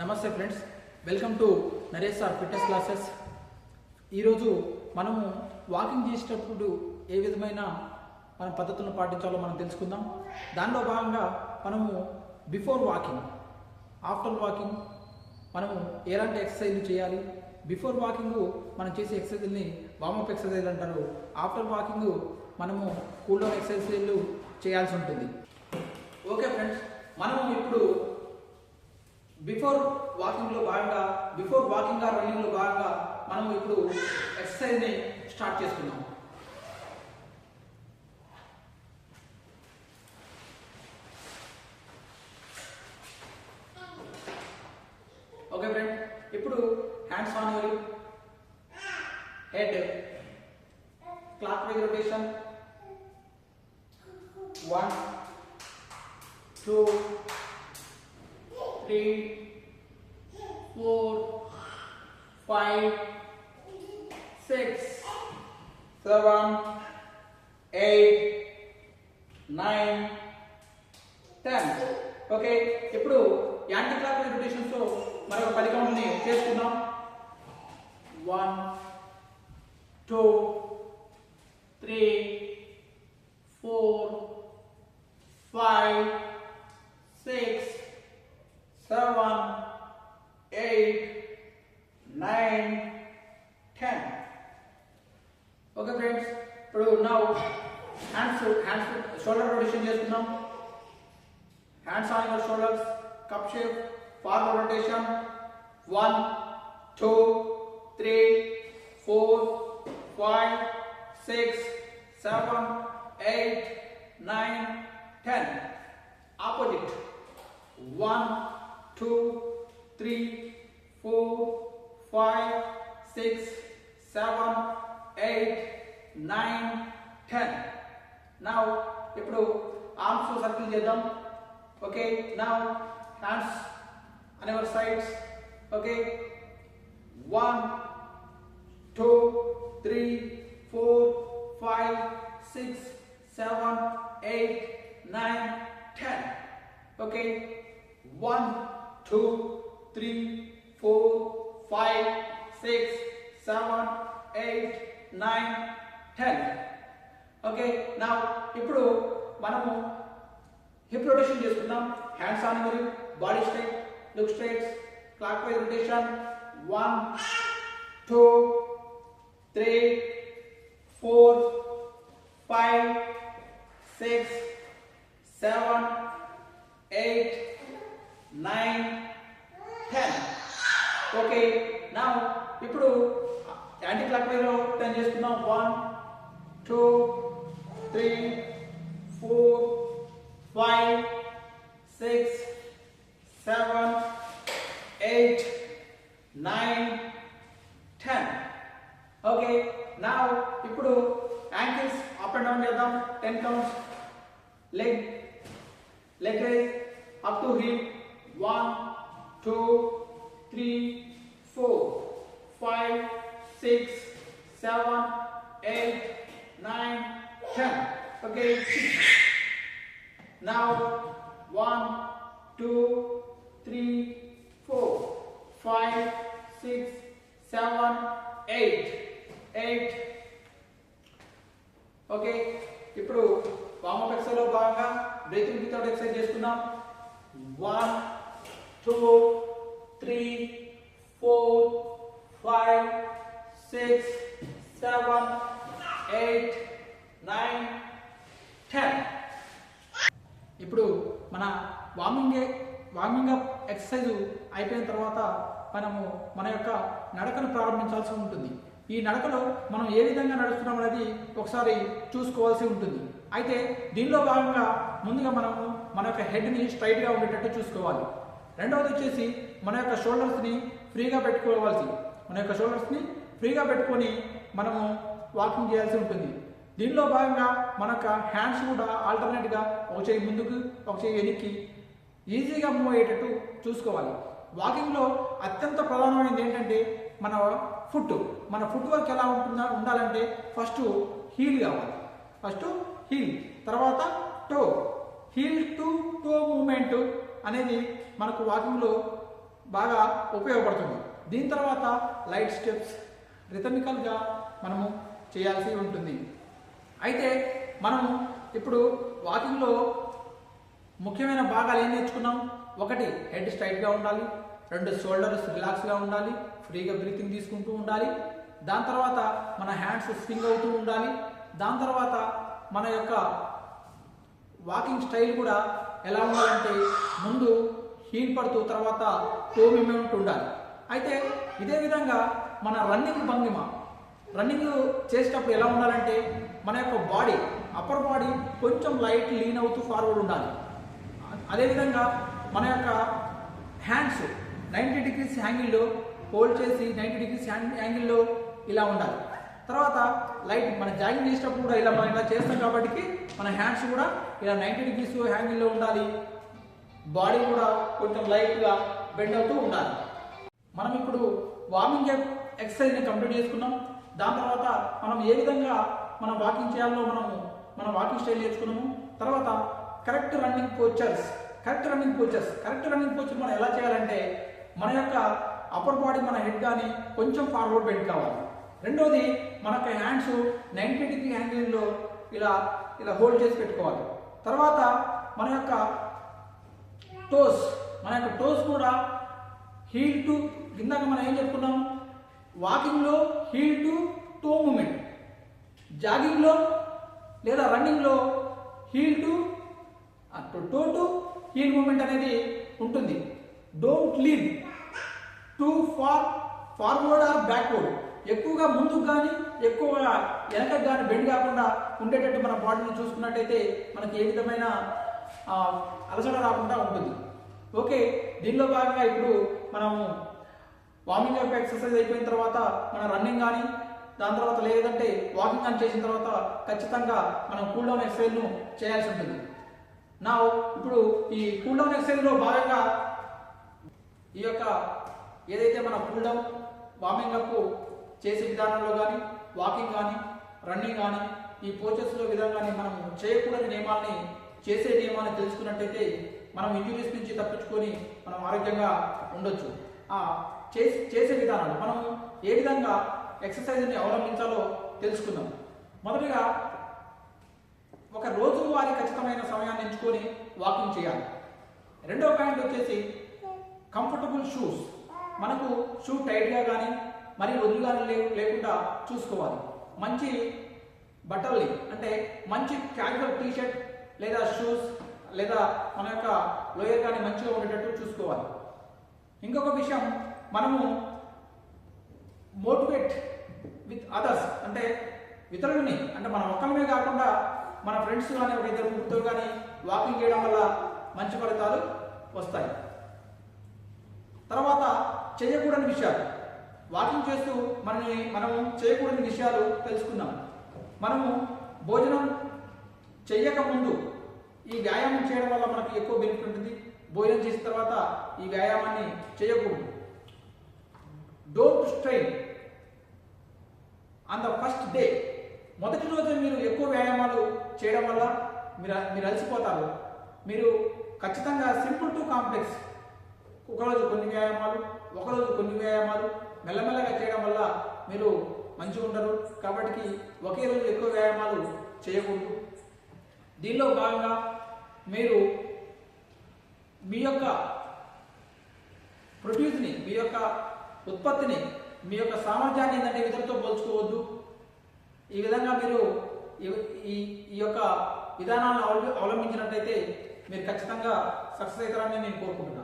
నమస్తే friends. Welcome to Naresh sir fitness classes ఈరోజు మనము వాకింగ్ చేసేటప్పుడు ఏ విధమైన మన పద్ధతులను పాటించాలో మనం తెలుసుకుందాం. దానిలో భాగంగా మనము బిఫోర్ వాకింగ్ ఆఫ్టర్ వాకింగ్ మనము ఎలాంటి ఎక్సర్సైజ్లు చేయాలి? బిఫోర్ వాకింగ్ మనం చేసే ఎక్సర్సైజ్ని వామప్ ఎక్సర్సైజ్ అంటారు. ఆఫ్టర్ వాకింగ్ మనము కూల్ డౌన్ ఎక్సర్సైజ్లు చేయాల్సి ఉంటుంది. ఓకే ఫ్రెండ్స్ మనము ఇప్పుడు బిఫోర్ వాకింగ్లో భాగంగా బిఫోర్ వాకింగ్ ఆర్ రన్నింగ్లో భాగంగా మనం ఇప్పుడు ఎక్సర్సైజ్ని స్టార్ట్ చేస్తున్నాం ఓకే ఫ్రెండ్ ఇప్పుడు hands on your head clockwise rotation one two three, four, five, six, seven, eight, nine, ten. Okay ఇప్పుడు యాంటీ క్లాక్ రొటేషన్స్తో మరొక పది కౌంట్ని చేసుకుందాం one two three four five six seven, eight, nine, ten. Okay friends ఇప్పుడు now hands hands shoulder rotation చేస్తున్నాం hands on your shoulders cup shape forward rotation one two three four five six seven eight nine ten opposite one, two, three, four, five, six, seven, eight, nine, ten. Now, ఇప్పుడు arms circle చేద్దాం. Okay నా hands on your sides okay one two three four five six seven eight nine ten okay one two three four five six seven eight nine ten okay నా ఇప్పుడు మనము hip rotation చేసుకుందాం. Hands on మరియు body straight look straight clockwise rotation one two three four five six seven eight nine ten okay నా ఇప్పుడు anti clock వైజ్లో ten చేసుకుందాం. One two three four five six seven eight nine ten okay నా ఇప్పుడు ankles up and down చేద్దాం. Ten counts leg leg raise up to hip one, two, three, four, five, six, seven, eight, nine, ten. Okay. Now one, two, three, four, five, six, seven, eight, eight. Okay ఇప్పుడు warm up ఎక్సర్సైజ్లో భాగంగా breathing without exercise చేసుకుందాం one two three four five six seven eight nine ఇప్పుడు మన warming warming up exercise అయిపోయిన తర్వాత మనము మన యొక్క నడకను ప్రారంభించాల్సి ఉంటుంది. ఈ నడకలో మనం ఏ విధంగా నడుస్తున్నాం అనేది ఒకసారి చూసుకోవాల్సి ఉంటుంది. అయితే దీనిలో భాగంగా ముందుగా మనము మన యొక్క హెడ్ని స్ట్రైట్గా ఉండేటట్టు చూసుకోవాలి. రెండవది వచ్చేసి మన యొక్క షోల్డర్స్ని ఫ్రీగా పెట్టుకోవాల్సి మన యొక్క షోల్డర్స్ని ఫ్రీగా పెట్టుకొని మనము వాకింగ్ చేయాల్సి ఉంటుంది. దీనిలో భాగంగా మన యొక్క హ్యాండ్స్ కూడా ఆల్టర్నేట్గా ఒక చేయి ముందుకు ఒక చేయి వెనక్కి ఈజీగా మూవ్ అయ్యేటట్టు చూసుకోవాలి. వాకింగ్లో అత్యంత ప్రధానమైనది ఏంటంటే మన ఫుట్ మన ఫుట్ వర్క్ ఎలా ఉంటుందా ఉండాలంటే ఫస్ట్ హీల్ కావాలి. ఫస్ట్ హీల్ తర్వాత toe heel to toe movement అనేది మనకు వాకింగ్లో బాగా ఉపయోగపడుతుంది. దీని తర్వాత లైట్ స్టెప్స్ రిథమికల్గా మనము చేయాల్సి ఉంటుంది. అయితే మనం ఇప్పుడు వాకింగ్లో ముఖ్యమైన భాగాలు ఏం నేర్చుకున్నాం? ఒకటి హెడ్ స్ట్రైట్గా ఉండాలి. రెండు షోల్డర్స్ రిలాక్స్గా ఉండాలి. ఫ్రీగా బ్రీతింగ్ తీసుకుంటూ ఉండాలి. దాని తర్వాత మన హ్యాండ్స్ స్వింగ్ అవుతూ ఉండాలి. దాని తర్వాత మన యొక్క వాకింగ్ స్టైల్ కూడా ఎలా ఉండాలంటే ముందు హీల్ పడుతూ తర్వాత టో మూమెంట్ ఉండాలి. అయితే ఇదే విధంగా మన రన్నింగ్ భంగిమ. రన్నింగ్ చేసేటప్పుడు ఎలా ఉండాలంటే మన యొక్క బాడీ అప్పర్ బాడీ కొంచెం లైట్ లీన్ అవుతూ ఫార్వర్డ్ ఉండాలి. అదేవిధంగా మన యొక్క హ్యాండ్స్ నైంటీ డిగ్రీస్ యాంగిల్లో హోల్డ్ చేసి నైంటీ డిగ్రీస్ యాంగిల్లో ఇలా ఉండాలి. తర్వాత లైట్ మన జాగింగ్ చేసేటప్పుడు కూడా ఇలా మనం ఇలా చేస్తాం కాబట్టి మన హ్యాండ్స్ కూడా ఇలా నైంటీ డిగ్రీస్ హ్యాంగిల్లో ఉండాలి. బాడీ కూడా కొంచెం లైట్గా బెండ్ అవుతూ ఉండాలి. మనం ఇప్పుడు వార్మింగ్ ఎక్సర్సైజ్ని కంప్లీట్ చేసుకున్నాం. దాని తర్వాత మనం ఏ విధంగా మన వాకింగ్ చేయాలో మనము మన వాకింగ్ స్టైల్ నేర్చుకున్నాము. తర్వాత correct running postures correct running postures correct running posture మనం ఎలా చేయాలంటే మన యొక్క అప్పర్ బాడీ మన హెడ్ కానీ కొంచెం ఫార్వర్డ్ బెండ్ కావాలి. రెండోది మన యొక్క హ్యాండ్స్ నైంటీ డిగ్రీ యాంగిల్లో ఇలా ఇలా హోల్డ్ చేసి పెట్టుకోవాలి. తర్వాత మన యొక్క టోస్ మన యొక్క టోస్ కూడా హీల్ టు ఇందాక మనం ఏం చెప్పుకున్నాం? వాకింగ్లో హీల్ టు టో మూమెంట్ జాగింగ్లో లేదా రన్నింగ్లో heel to toe to heel movement అనేది ఉంటుంది. Don't lead too far forward or backward ఎక్కువగా ముందుకు కానీ ఎక్కువగా వెనక కానీ బెండ్ కాకుండా ఉండేటట్టు మన బాడీని చూసుకున్నట్టయితే మనకి ఏ విధమైన అలసట రాకుండా ఉంటుంది. ఓకే దీనిలో భాగంగా ఇప్పుడు మనము వార్మింగ్ అప్ ఎక్సర్సైజ్ అయిపోయిన తర్వాత మన రన్నింగ్ కానీ దాని తర్వాత లేదంటే వాకింగ్ అని చేసిన తర్వాత ఖచ్చితంగా మనం కూల్ డౌన్ ఎక్సర్సైజ్ను చేయాల్సి ఉంటుంది. నా ఇప్పుడు ఈ కూల్ డౌన్ ఎక్సర్సైజ్లో భాగంగా ఈ యొక్క ఏదైతే మన కూల్ డౌన్ వార్మింగ్ అప్ చేసే విధానంలో కానీ వాకింగ్ కానీ రన్నింగ్ కానీ ఈ పోచెస్లో విధంగానే మనం చేయకూడని నియమాల్ని చేసే నియమాన్ని తెలుసుకున్నట్టయితే మనం ఇంజురీస్ నుంచి తప్పించుకొని మనం ఆరోగ్యంగా ఉండొచ్చు. చేసే విధానాలు. మనం ఏ విధంగా ఎక్సర్సైజ్ని అవలంబించాలో తెలుసుకుందాం. మొదటిగా ఒక రోజువారీ ఖచ్చితమైన సమయాన్ని ఎంచుకొని వాకింగ్ చేయాలి. రెండవ పాయింట్ వచ్చేసి కంఫర్టబుల్ షూస్ మనకు షూ టైట్గా కానీ మరి వదులుగా లే- లేకుండా చూసుకోవాలి. మంచి బట్టల్ని అంటే మంచి క్యాజువల్ టీషర్ట్ లేదా షూస్ లేదా మన యొక్క లోయర్ కానీ మంచిగా ఉండేటట్టు చూసుకోవాలి. ఇంకొక విషయం మనము మోటివేట్ విత్ అదర్స్ అంటే ఇతరులని అంటే మన ఒక్కలమే కాకుండా మన ఫ్రెండ్స్ కానీ ఒక ఇద్దరు ముగ్గురు కానీ వాకింగ్ చేయడం వల్ల మంచి ఫలితాలు వస్తాయి. తర్వాత చేయకూడని విషయాలు. వాకింగ్ చేస్తూ మనని మనం చేయకూడని విషయాలు తెలుసుకుందాం. మనము భోజనం చేయకముందు ఈ వ్యాయామం చేయడం వల్ల మనకు ఎక్కువ బెనిఫిట్ ఉంటుంది. భోజనం చేసిన తర్వాత ఈ వ్యాయామాన్ని చేయకూడదు. Don't strain on the first day మొదటి రోజు మీరు ఎక్కువ వ్యాయామాలు చేయడం వల్ల మీరు మీరు అలసిపోతారు. మీరు ఖచ్చితంగా సింపుల్ టు కాంప్లెక్స్ ఒకరోజు కొన్ని వ్యాయామాలు ఒకరోజు కొన్ని వ్యాయామాలు మెల్లమెల్లగా చేయడం వల్ల మీరు మంచిగా ఉండరు. కాబట్టి ఒకే రోజు ఎక్కువ వ్యాయామాలు చేయకూడదు. దీనిలో భాగంగా మీరు మీ యొక్క ప్రొడ్యూస్ని మీ యొక్క ఉత్పత్తిని మీ యొక్క సామర్థ్యాన్ని ఏంటంటే ఇతరులతో పోల్చుకోవద్దు. ఈ విధంగా మీరు ఈ- ఈ ఈ యొక్క విధానాలను అవల- అవలంబించినట్టయితే మీరు ఖచ్చితంగా సక్సెస్ అవుతారని నేను కోరుకుంటున్నాను